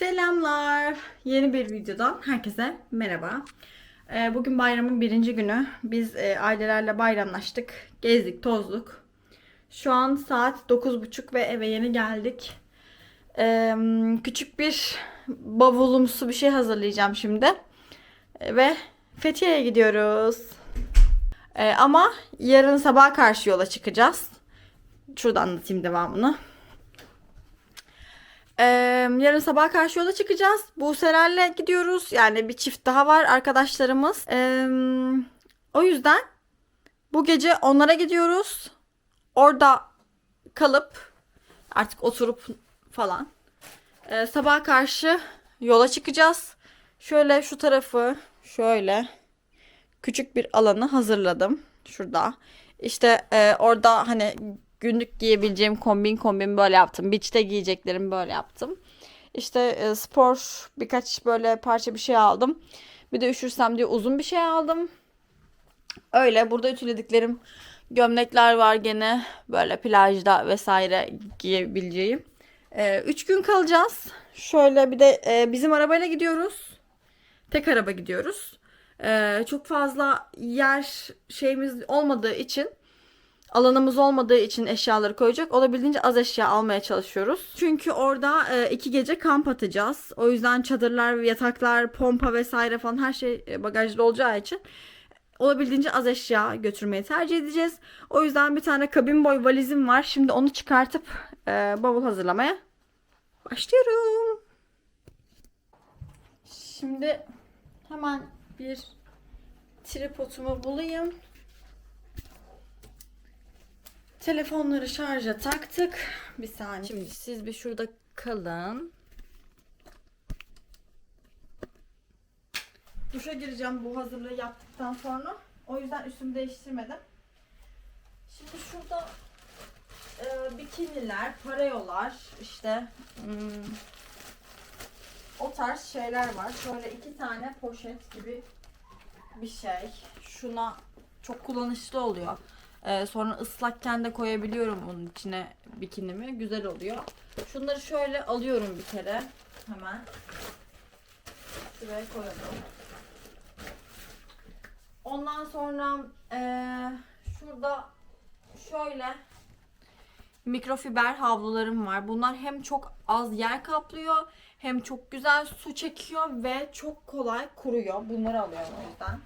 Selamlar. Yeni bir videodan herkese merhaba. Ee, Bugün bayramın birinci günü. Biz e, ailelerle bayramlaştık. Gezdik, tozduk. Şu an saat 9.30 ve eve yeni geldik. Ee, Küçük bir bavulumsu bir şey hazırlayacağım şimdi. Ee, Ve Fethiye'ye gidiyoruz. Ama yarın sabah karşı yola çıkacağız. Şurada anlatayım devamını. Ee, yarın sabah karşı yola çıkacağız. Buse'lerle gidiyoruz. Yani bir çift daha var arkadaşlarımız. Ee, o yüzden bu gece onlara gidiyoruz. Orada kalıp artık oturup falan. Ee, sabah karşı yola çıkacağız. Şöyle şu tarafı şöyle küçük bir alanı hazırladım. Şurada. İşte e, orada hani günlük giyebileceğim kombin kombin böyle yaptım. Beach'te giyeceklerimi böyle yaptım. İşte e, spor birkaç böyle parça bir şey aldım. Bir de üşürsem diye uzun bir şey aldım. Öyle burada ütülediklerim gömlekler var gene böyle plajda vesaire giyebileceğim. E, üç gün kalacağız. Şöyle bir de e, bizim arabayla gidiyoruz. Tek araba gidiyoruz. E, çok fazla yer şeyimiz olmadığı için alanımız olmadığı için eşyaları koyacak. Olabildiğince az eşya almaya çalışıyoruz. Çünkü orada e, iki gece kamp atacağız. O yüzden çadırlar, yataklar, pompa vesaire falan her şey e, bagajda olacağı için olabildiğince az eşya götürmeyi tercih edeceğiz. O yüzden bir tane kabin boy valizim var. Şimdi onu çıkartıp e, bavul hazırlamaya başlıyorum. Şimdi hemen bir tripodumu bulayım. Telefonları şarja taktık. Bir saniye. Şimdi siz bir şurada kalın. Duşa gireceğim bu hazırlığı yaptıktan sonra. O yüzden üstümü değiştirmedim. Şimdi şurada e, bikiniler, parayolar, işte hmm, o tarz şeyler var. Şöyle iki tane poşet gibi bir şey. Şuna çok kullanışlı oluyor. Ee, sonra ıslakken de koyabiliyorum bunun içine bikinimi. Güzel oluyor. Şunları şöyle alıyorum bir kere. Hemen. Şuraya koyalım. Ondan sonra ee, şurada şöyle mikrofiber havlularım var. Bunlar hem çok az yer kaplıyor hem çok güzel su çekiyor ve çok kolay kuruyor. Bunları alıyorum o yüzden.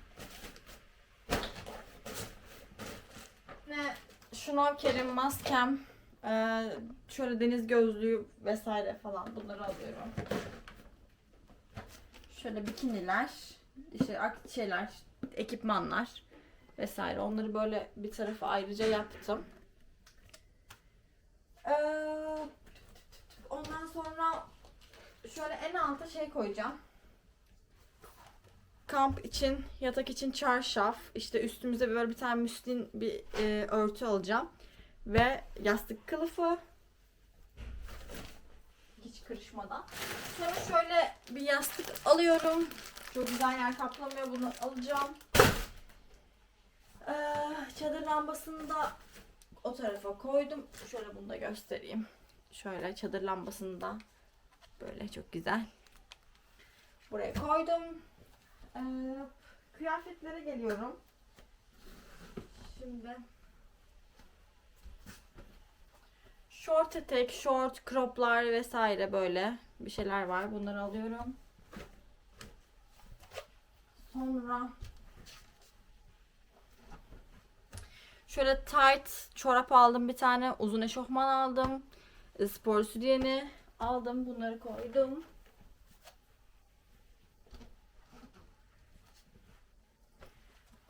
Ne şnorkelim, maskem, eee, şöyle deniz gözlüğü vesaire falan bunları alıyorum. Şöyle bikiniler, işte şeyler, ekipmanlar vesaire onları böyle bir tarafa ayrıca yaptım. Eee, ondan sonra şöyle en alta şey koyacağım kamp için, yatak için çarşaf, işte üstümüze böyle bir tane müslin bir e, örtü alacağım. Ve yastık kılıfı. Hiç kırışmadan. Sonra şöyle bir yastık alıyorum. Çok güzel yer kaplamıyor. Bunu alacağım. Ee, çadır lambasını da o tarafa koydum. Şöyle bunu da göstereyim. Şöyle çadır lambasını da böyle çok güzel. Buraya koydum. Ee, kıyafetlere geliyorum. Şimdi short etek, short, croplar vesaire böyle bir şeyler var. Bunları alıyorum. Sonra şöyle tight çorap aldım bir tane. Uzun eşofman aldım. Spor sütyeni aldım. Bunları koydum.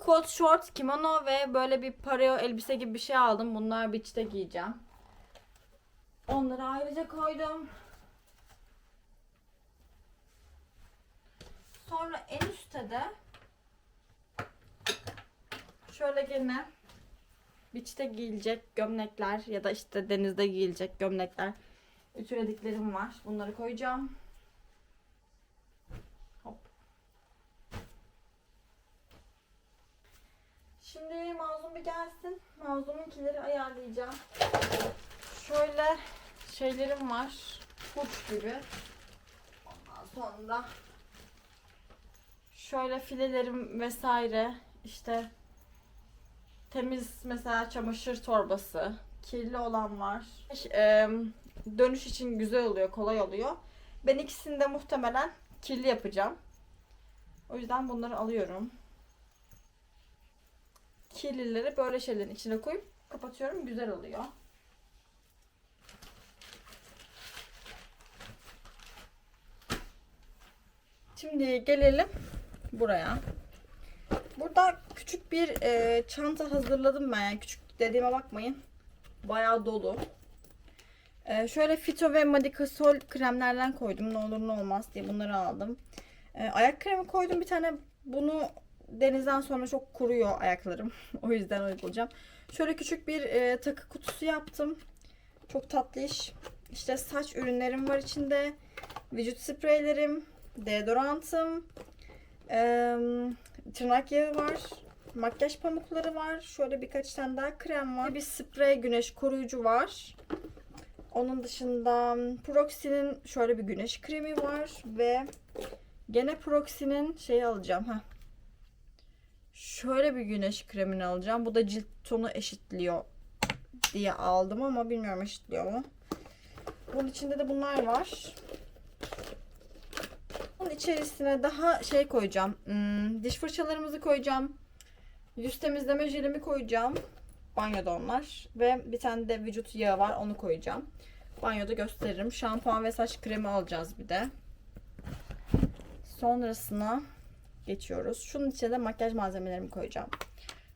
Kot, short, kimono ve böyle bir pareo elbise gibi bir şey aldım. Bunlar beach'te giyeceğim. Onları ayrıca koydum. Sonra en üstte de şöyle gene beach'te giyilecek gömlekler ya da işte denizde giyilecek gömlekler ütülediklerim var. Bunları koyacağım. Hop. Şimdi mazlum bir gelsin. Mazlumunkileri ayarlayacağım. Şöyle şeylerim var. Hurç gibi. Sonra şöyle filelerim vesaire işte temiz mesela çamaşır torbası kirli olan var. Dönüş için güzel oluyor, kolay oluyor. Ben ikisini de muhtemelen kirli yapacağım. O yüzden bunları alıyorum. Kirlileri böyle şeylerin içine koyup kapatıyorum. Güzel oluyor. Şimdi gelelim buraya. Burada küçük bir e, çanta hazırladım ben. Yani küçük dediğime bakmayın. Bayağı dolu. E, şöyle Fito ve Madicasol kremlerden koydum. Ne olur ne olmaz diye bunları aldım. E, ayak kremi koydum bir tane. Bunu denizden sonra çok kuruyor ayaklarım. o yüzden uygulayacağım. Şöyle küçük bir e, takı kutusu yaptım. Çok tatlı iş. İşte saç ürünlerim var içinde. Vücut spreylerim, deodorantım, eee, tırnak yağı var, makyaj pamukları var. Şöyle birkaç tane daha krem var. Bir sprey güneş koruyucu var. Onun dışında Proxy'nin şöyle bir güneş kremi var ve gene Proxy'nin şeyi alacağım. ha. Şöyle bir güneş kremini alacağım. Bu da cilt tonu eşitliyor diye aldım ama bilmiyorum eşitliyor mu. Bunun içinde de bunlar var. Bunun içerisine daha şey koyacağım. Hmm, diş fırçalarımızı koyacağım. Yüz temizleme jelimi koyacağım. Banyoda onlar. Ve bir tane de vücut yağı var. Onu koyacağım. Banyoda gösteririm. Şampuan ve saç kremi alacağız bir de. Sonrasına geçiyoruz. Şunun içine de makyaj malzemelerimi koyacağım.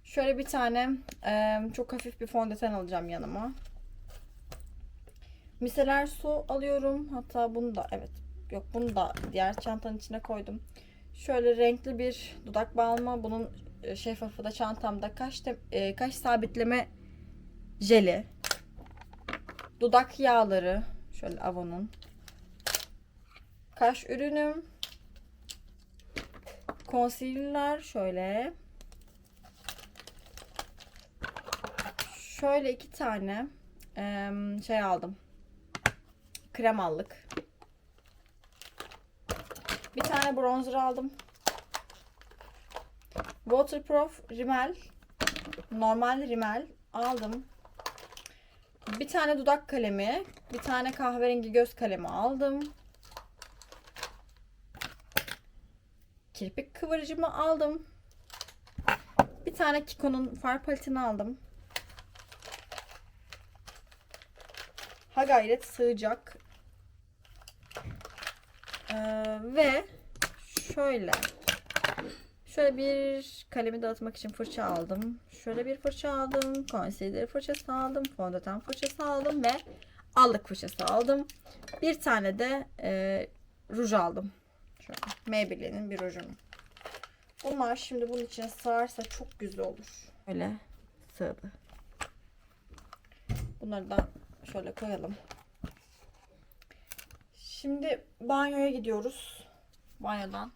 Şöyle bir tane e, çok hafif bir fondöten alacağım yanıma. Miseler su alıyorum. Hatta bunu da evet yok bunu da diğer çantanın içine koydum. Şöyle renkli bir dudak balmı. Bunun e, şeffafı da çantamda. Kaş, te- e, kaş sabitleme jeli. Dudak yağları. Şöyle Avon'un. Kaş ürünüm. Concealer şöyle. Şöyle iki tane şey aldım. Krem aldık. Bir tane bronzer aldım. Waterproof rimel. Normal rimel aldım. Bir tane dudak kalemi. Bir tane kahverengi göz kalemi aldım. Kirpik kıvırıcımı aldım. Bir tane Kiko'nun far paletini aldım. Ha gayret sığacak. Ee, ve şöyle şöyle bir kalemi dağıtmak için fırça aldım. Şöyle bir fırça aldım. Concealer fırçası aldım. Fondöten fırçası aldım ve allık fırçası aldım. Bir tane de e, ruj aldım. Maybelline'in bir rujunu. Bunlar şimdi bunun içine sığarsa çok güzel olur. Öyle sığdı. Bunları da şöyle koyalım. Şimdi banyoya gidiyoruz. Banyodan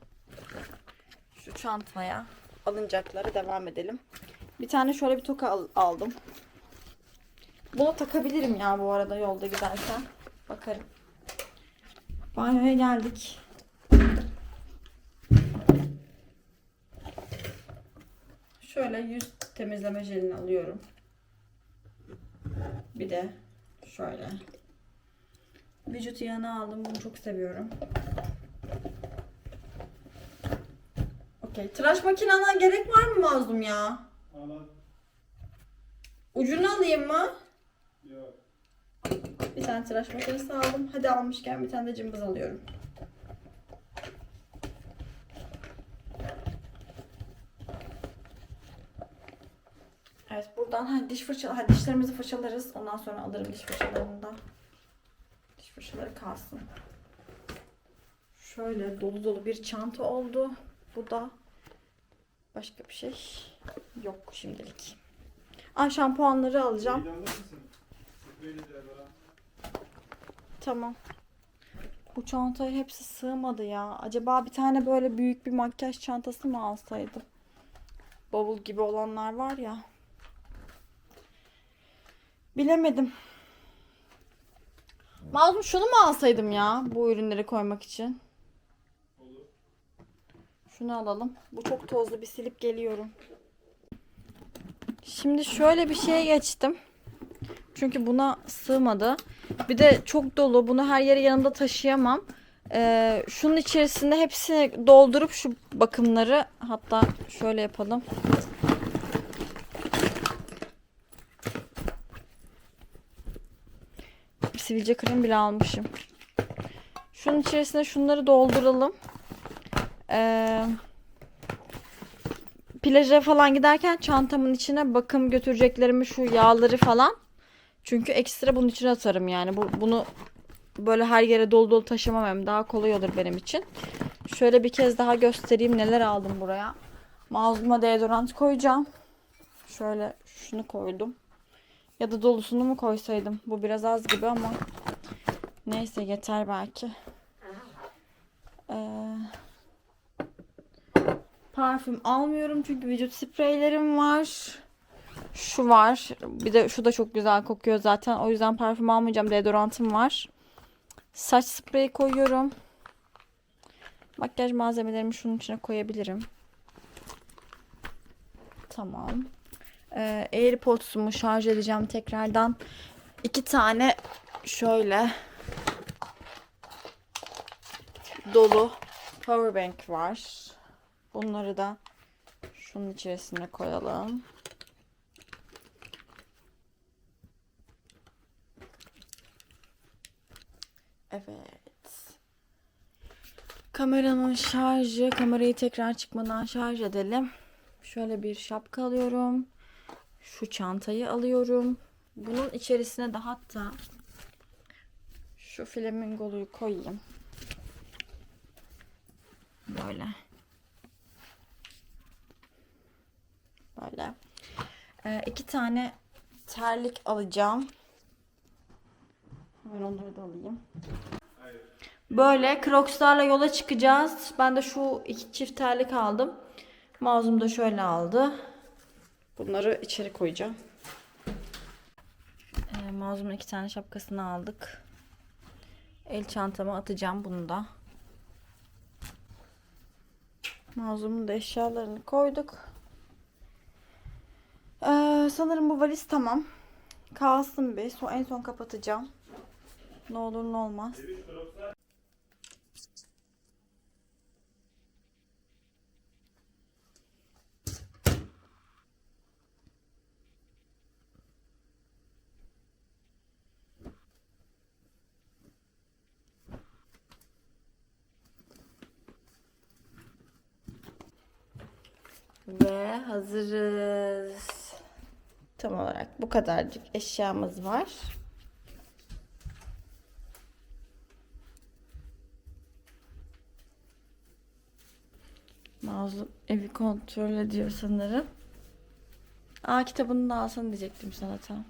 şu çantaya alınacakları devam edelim. Bir tane şöyle bir toka al- aldım. Bunu takabilirim ya bu arada yolda giderken. Bakarım. Banyoya geldik. Şöyle yüz temizleme jelini alıyorum. Bir de şöyle. Vücut yağını aldım. Bunu çok seviyorum. Okey. Tıraş makinana gerek var mı Mazlum ya? Ama Ucunu alayım mı? yok. Bir tane tıraş makinesi aldım. Hadi almışken bir tane de cımbız alıyorum. Evet buradan ha, diş fırça ha, dişlerimizi fırçalarız. Ondan sonra alırım diş fırçalarını da. Diş fırçaları kalsın. Şöyle dolu dolu bir çanta oldu. Bu da başka bir şey yok şimdilik. Aa şampuanları alacağım. Tamam. Bu çantaya hepsi sığmadı ya. Acaba bir tane böyle büyük bir makyaj çantası mı alsaydım? Bavul gibi olanlar var ya. Bilemedim. Mazlum şunu mu alsaydım ya bu ürünleri koymak için? şunu alalım. Bu çok tozlu bir silip geliyorum. Şimdi şöyle bir şeye geçtim. Çünkü buna sığmadı. Bir de çok dolu. Bunu her yere yanımda taşıyamam. Ee, şunun içerisinde hepsini doldurup şu bakımları hatta şöyle yapalım. Sivilce krem bile almışım. Şunun içerisine şunları dolduralım. Ee, plaja falan giderken çantamın içine bakım götüreceklerimi şu yağları falan. Çünkü ekstra bunun içine atarım yani. Bu, bunu böyle her yere dolu dolu taşımam hem daha kolay olur benim için. Şöyle bir kez daha göstereyim neler aldım buraya. Mazluma deodorant koyacağım. Şöyle şunu koydum. Ya da dolusunu mu koysaydım? Bu biraz az gibi ama neyse yeter belki. Ee, parfüm almıyorum çünkü vücut spreylerim var. Şu var. Bir de şu da çok güzel kokuyor zaten. O yüzden parfüm almayacağım. Deodorantım var. Saç spreyi koyuyorum. Makyaj malzemelerimi şunun içine koyabilirim. Tamam. Ee, AirPods'umu şarj edeceğim tekrardan. İki tane şöyle dolu powerbank var. Bunları da şunun içerisine koyalım. Evet. Kameranın şarjı. Kamerayı tekrar çıkmadan şarj edelim. Şöyle bir şapka alıyorum. Şu çantayı alıyorum. Bunun içerisine de hatta şu flamingoluyu koyayım. Böyle. Böyle. Ee, iki tane terlik alacağım. Hemen onları da alayım. Böyle Crocs'larla yola çıkacağız. Ben de şu iki çift terlik aldım. Mazlum da şöyle aldı. Bunları içeri koyacağım. Ee, Mazlum'un iki tane şapkasını aldık. El çantama atacağım bunu da. Mazlum'un da eşyalarını koyduk. Ee, sanırım bu valiz tamam. Kalsın bir. So en son kapatacağım. Ne olur ne olmaz. Ve hazırız. Tam olarak bu kadarcık eşyamız var. Mazlum evi kontrol ediyor sanırım. Aa kitabını da alsan diyecektim sana tam.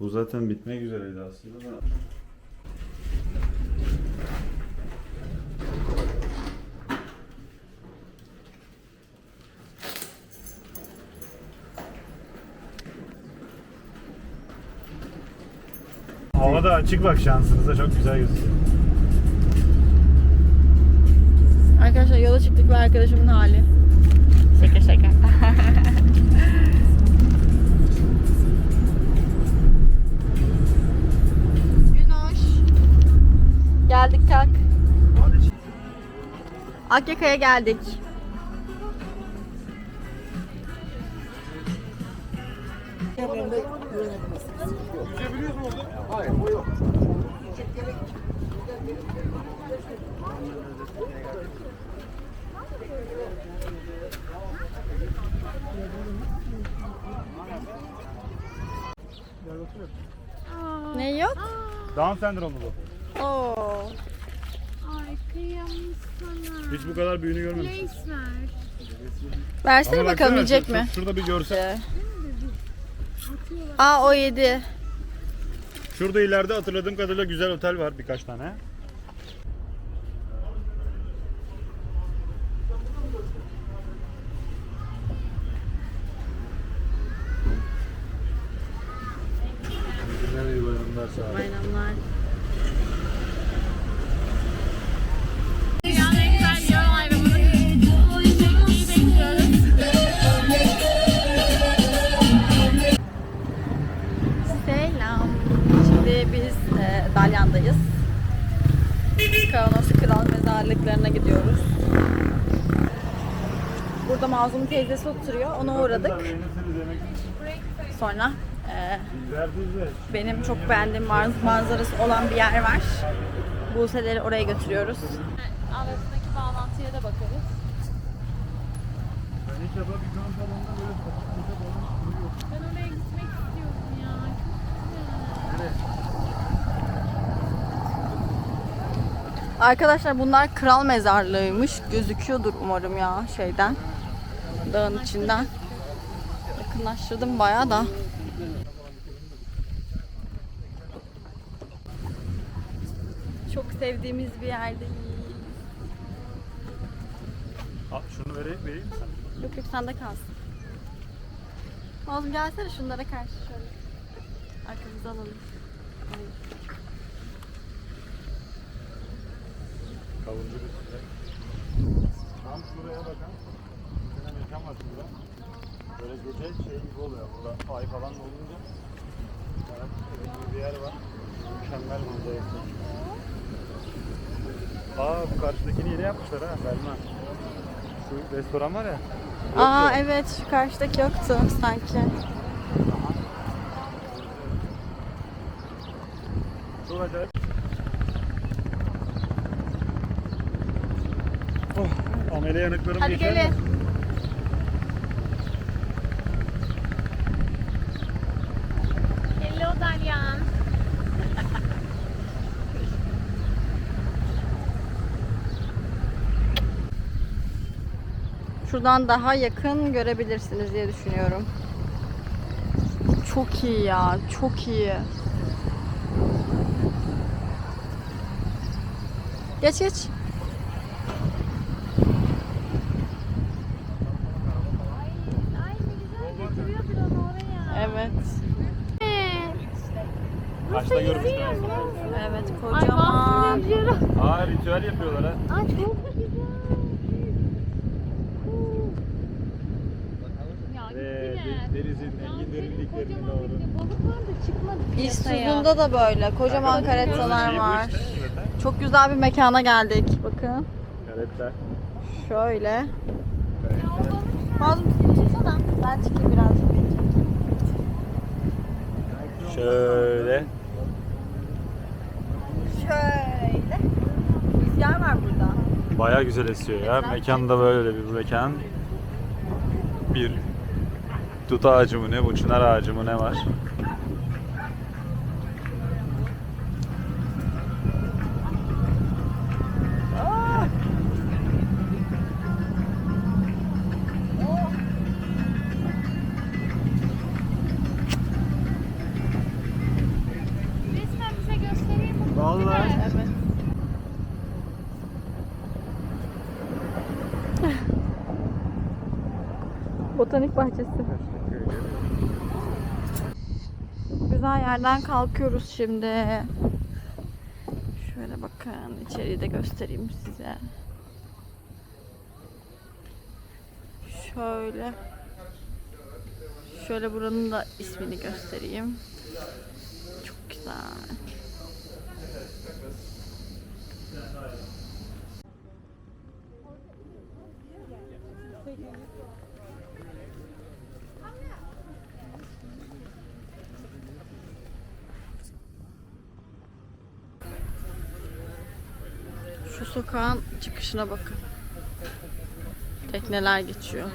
Bu zaten bitmek üzereydi aslında da. Hava da açık bak şansınıza çok güzel gözüküyor. Arkadaşlar yola çıktık ve arkadaşımın hali. Şaka şaka. Günoş. Geldik kalk. Akyaka'ya geldik. Ne yok? Down sendromu bu. Oo. Ay kıyamam sana. Hiç bu kadar büyüğünü görmemiştim. Place ver. Versene Ama bakalım baksana, yiyecek mi? şu- Şurada bir görsel. Aa o yedi. Şurada ileride hatırladığım kadarıyla güzel otel var birkaç tane. Bayramlar sağ olun. Bayramlar. Selam. Şimdi biz e, Dalyan'dayız. Kavanos Kral mezarlıklarına gidiyoruz. Burada Mazlum teyzesi oturuyor. Ona uğradık. Sonra e, benim çok beğendiğim mar- manzarası olan bir yer var. Buse'leri oraya götürüyoruz. Arasındaki bağlantıya da bakarız. Ben oraya gitmek istiyorum ya. Çok güzel. Arkadaşlar bunlar kral mezarlığıymış. Gözüküyordur umarım ya şeyden. Dağın içinden. Yakınlaştırdım bayağı da. Çok sevdiğimiz bir yerdeyiz. Al, şunu vereyim, vereyim mi sen? Yok yok sende kalsın. Oğlum gelsene şunlara karşı şöyle. Arkamıza alalım. Kavuncu bir süre. Tam şuraya bakın. Bir tane mekan var şurada. Böyle gece şey gibi oluyor. Burada ay falan da olunca. Yani bir yer var. Mükemmel manzarası. Aa bu karşıdakini yeni yapmışlar ha Belma. Şu restoran var ya. Aa evet şu karşıdaki yoktu sanki. Çok acayip. Oh, amele yanıklarım Hadi geçer gelin. Şuradan daha yakın görebilirsiniz diye düşünüyorum. Çok iyi ya, çok iyi. Geç geç. Ay ne güzel götürüyordur onu oraya. Evet. Kaçta görmüştüm en son? Evet Ay kocaman. Aa ritüel yapıyorlar ha. Ay çok güzel. Ya Ve gittiler. de- denizin engin derinliklerine doğru. bir balık var da çıkmadı İz piyasaya. tuzunda da böyle kocaman karetalar var. Çok güzel bir mekana geldik. Bakın. Karetler. Şöyle. Mazlum tutsana. Ben çıkayım birazcık. Şöyle. Şöyle. Rüzgar var burada. Baya güzel esiyor ya. Mekan da böyle bir mekan. Bir tut ağacı mı ne bu çınar ağacı mı ne var? Vallahi. Evet. Botanik bahçesi. Güzel yerden kalkıyoruz şimdi. Şöyle bakın içeriği de göstereyim size. Şöyle. Şöyle buranın da ismini göstereyim. Çok güzel. Şu çıkışına bakın. Tekneler geçiyor.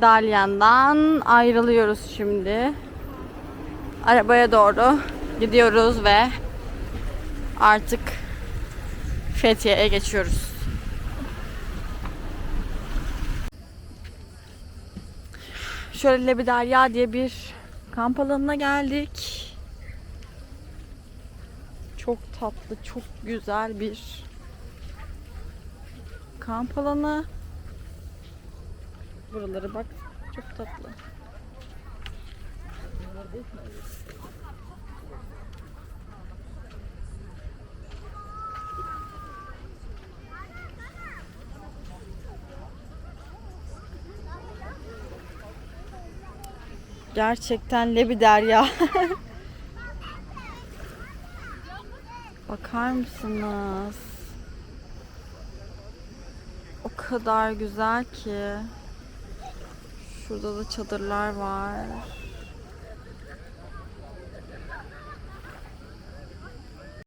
Dalyan'dan ayrılıyoruz şimdi. Arabaya doğru gidiyoruz ve artık Fethiye'ye geçiyoruz. Şöyle Lebiderya diye bir kamp alanına geldik. Çok tatlı, çok güzel bir kamp alanı. Buraları bak çok tatlı. Gerçekten lebider ya. Bakar mısınız? O kadar güzel ki. Şurada da çadırlar var.